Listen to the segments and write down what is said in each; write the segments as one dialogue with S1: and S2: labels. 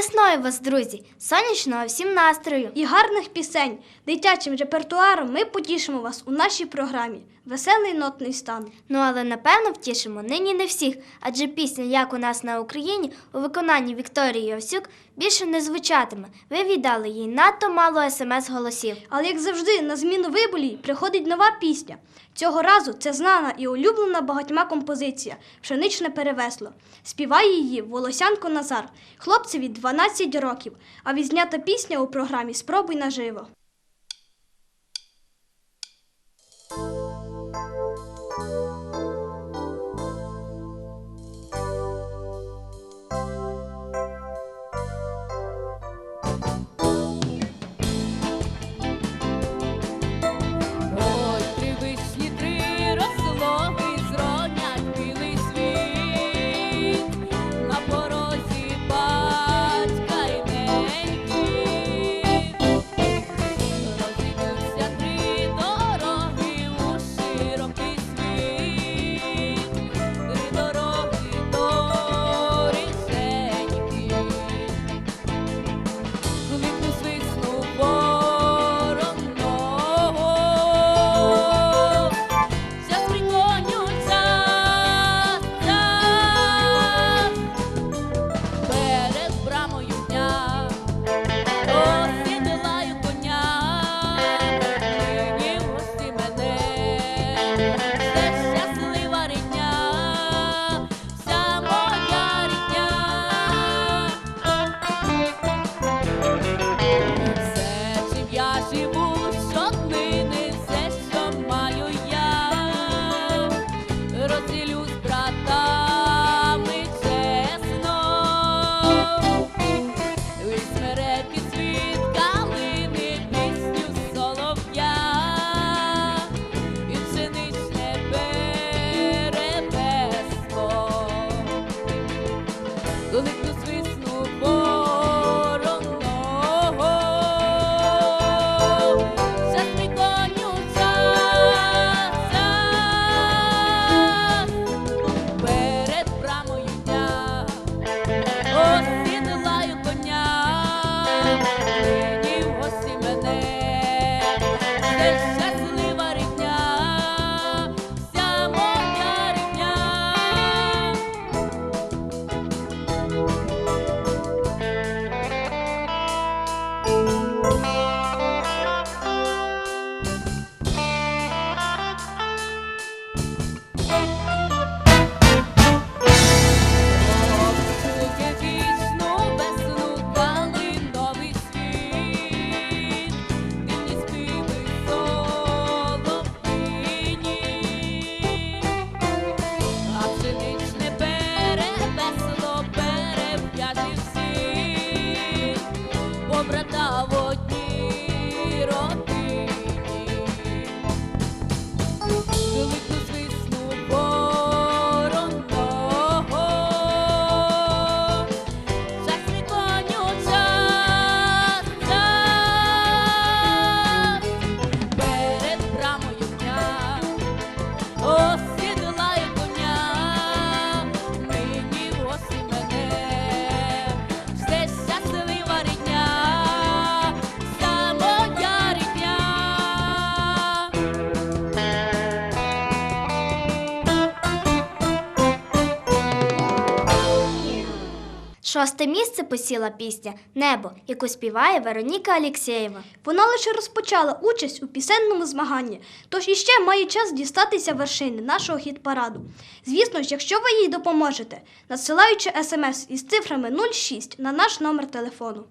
S1: весною вас, друзі! Сонячного всім настрою!
S2: і гарних пісень. Дитячим репертуаром ми потішимо вас у нашій програмі Веселий нотний стан.
S1: Ну але напевно втішимо нині не всіх, адже пісня Як у нас на Україні у виконанні Вікторії Овсюк більше не звучатиме. Ви віддали їй надто мало смс-голосів.
S2: Але як завжди, на зміну виболі приходить нова пісня. Цього разу це знана і улюблена багатьма композиція Пшеничне перевесло. Співає її Волосянко Назар, хлопцеві 12 років, а відзнята пісня у програмі Спробуй наживо.
S3: see
S1: Шосте місце посіла пісня Небо, яку співає Вероніка Алєксєєва.
S2: Вона лише розпочала участь у пісенному змаганні, тож іще має час дістатися вершини нашого хіт-параду. Звісно ж, якщо ви їй допоможете, надсилаючи смс із цифрами 06 на наш номер телефону.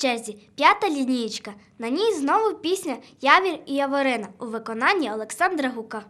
S1: черзі п'ята лінієчка. На ній знову пісня Явір і Яворина у виконанні Олександра Гука.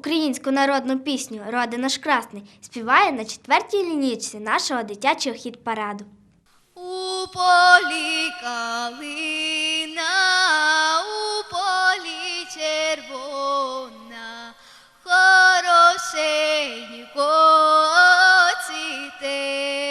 S1: Українську народну пісню Роди наш красний співає на четвертій лінічці нашого дитячого хіт параду.
S4: У полі калина, у полі червона, хорошенько цвіте.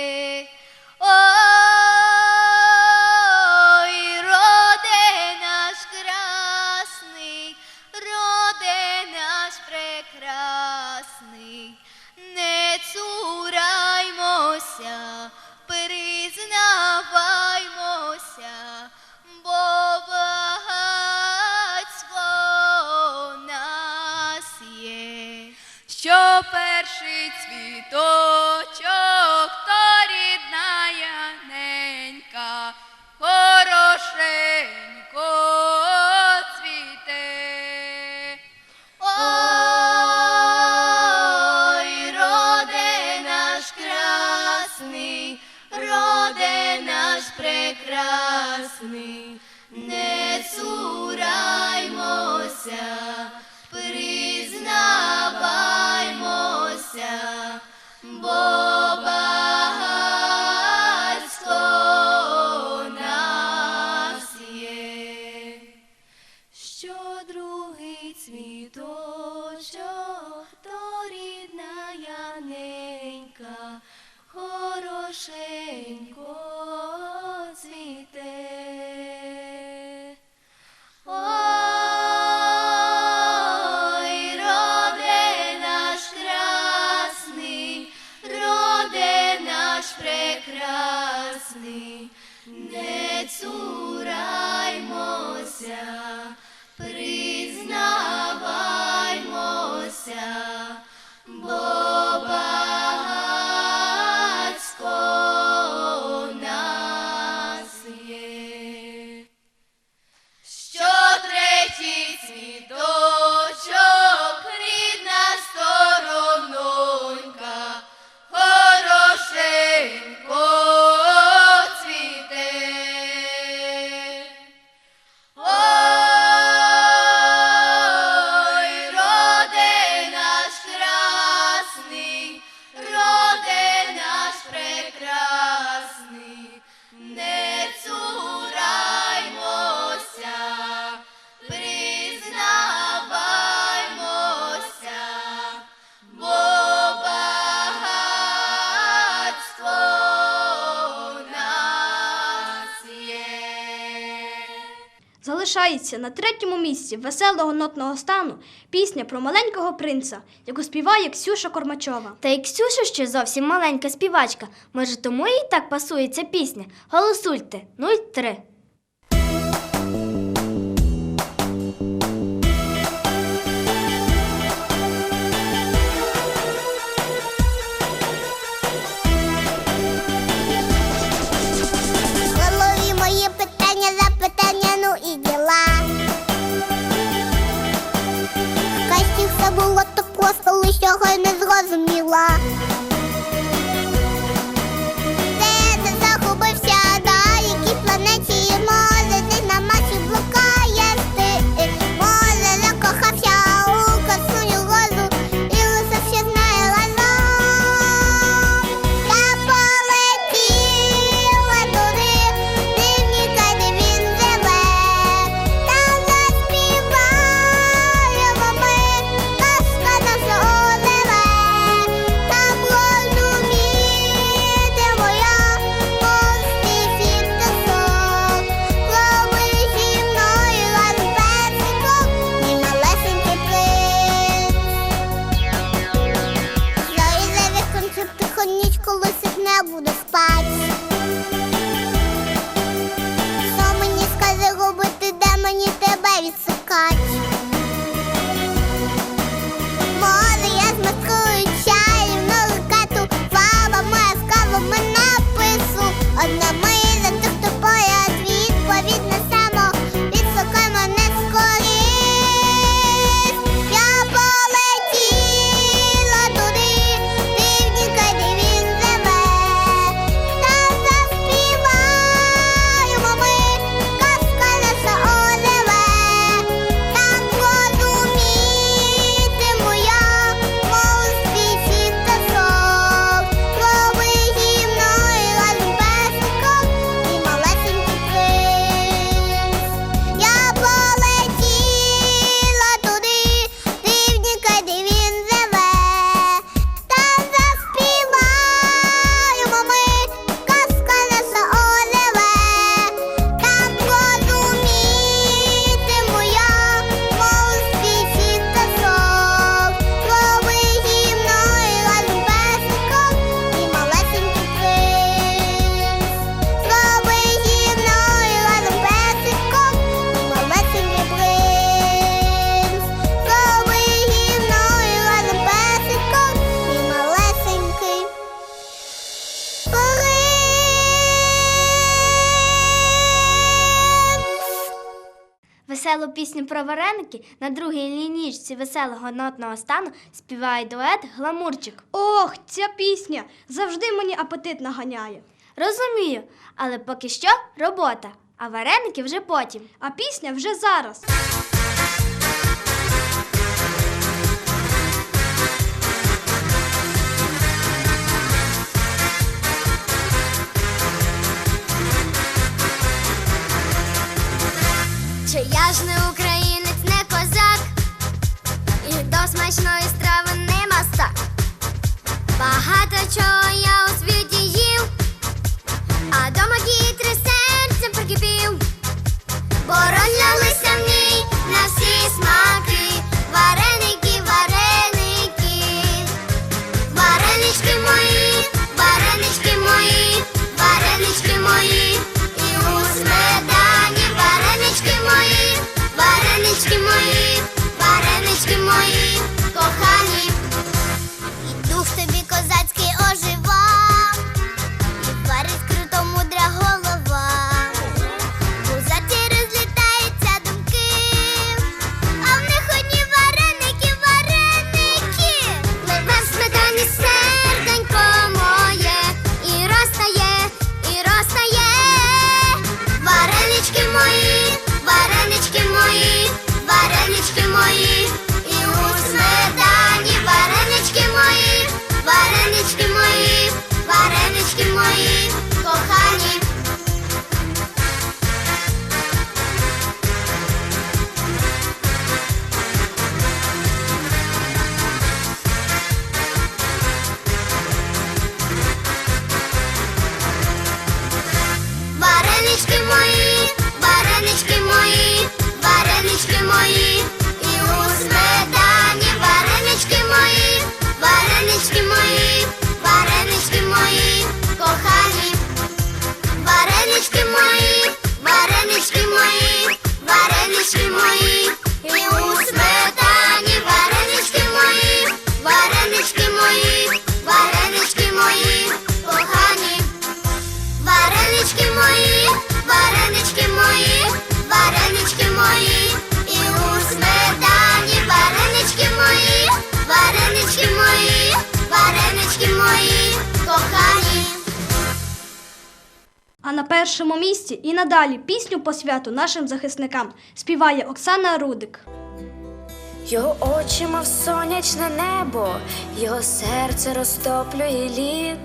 S4: то перший цвіточок, то рідна ненька, хорошенько. Прекрасний не цураймося.
S2: залишається на третьому місці веселого нотного стану пісня про маленького принца, яку співає Ксюша Кормачова.
S5: Та й Ксюша ще зовсім маленька співачка. Може, тому їй так пасується пісня. Голосуйте 03.
S1: Веселу пісню про вареники на другій лінічці веселого нотного стану співає дует Гламурчик.
S2: Ох, ця пісня завжди мені апетит наганяє.
S1: Розумію, але поки що робота, а вареники вже потім.
S2: А пісня вже зараз.
S6: Чи я ж не українець, не козак, і до смачної страви не мастак. Багато чого я у світі їв, а дома дітри серцем прикипів, бо
S2: місці і надалі пісню по святу нашим захисникам співає Оксана Рудик.
S7: Його очі, мов сонячне небо, його серце розтоплює лід.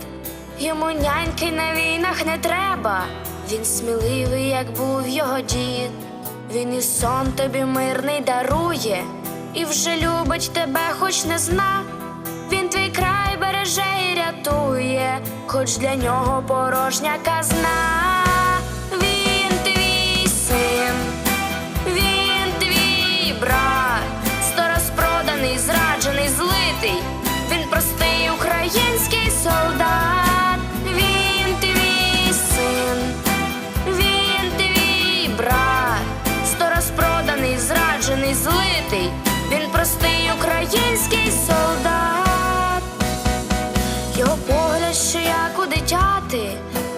S7: Йому няньки на війнах не треба. Він сміливий, як був його дід. Він і сон тобі мирний дарує, і вже любить тебе, хоч не зна. Він твій край береже і рятує, хоч для нього порожня казна. Солдат, він твій син, він твій брат, сто раз проданий, зраджений, злитий. Він простий український солдат. Його погляд ще як у дитяти,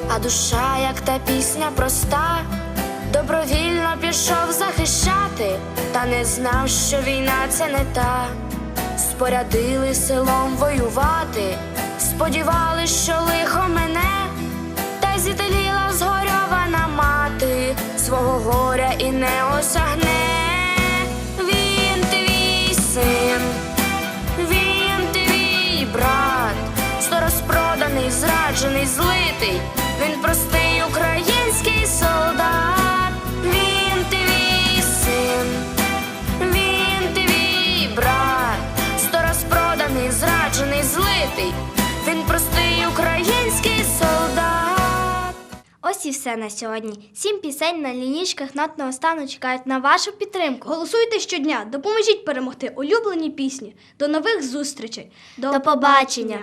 S7: а душа, як та пісня проста, добровільно пішов захищати, та не знав, що війна це не та. Спорядили селом воювати, сподівались, що лихо мене, та й зітеліла згорьована мати, свого горя і не осягне. Він твій син, він твій брат, сто розпроданий, зраджений, злитий. Він простий український
S1: Ось і все на сьогодні. Сім пісень на лінічках нотного стану чекають на вашу підтримку.
S2: Голосуйте щодня, допоможіть перемогти улюблені пісні. До нових зустрічей.
S1: До побачення!